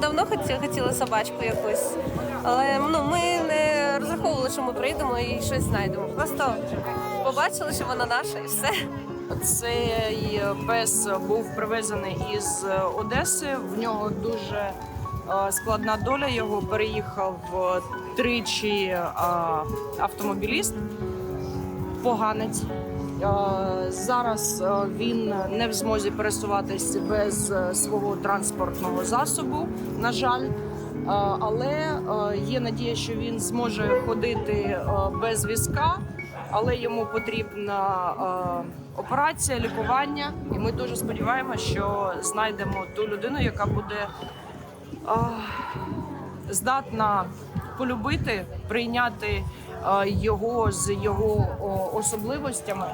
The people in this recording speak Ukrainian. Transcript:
давно хотіли, хотіли собачку якусь, але ну, ми не розраховували, що ми прийдемо і щось знайдемо. Просто побачили, що вона наша і все. Цей пес був привезений із Одеси. В нього дуже е, складна доля. Його переїхав е, тричі е, автомобіліст, поганець. Е, Зараз е, він не в змозі пересуватись без е, свого транспортного засобу, на жаль. Але є надія, що він зможе ходити без візка, але йому потрібна операція, лікування. І ми дуже сподіваємося, що знайдемо ту людину, яка буде здатна полюбити, прийняти його з його особливостями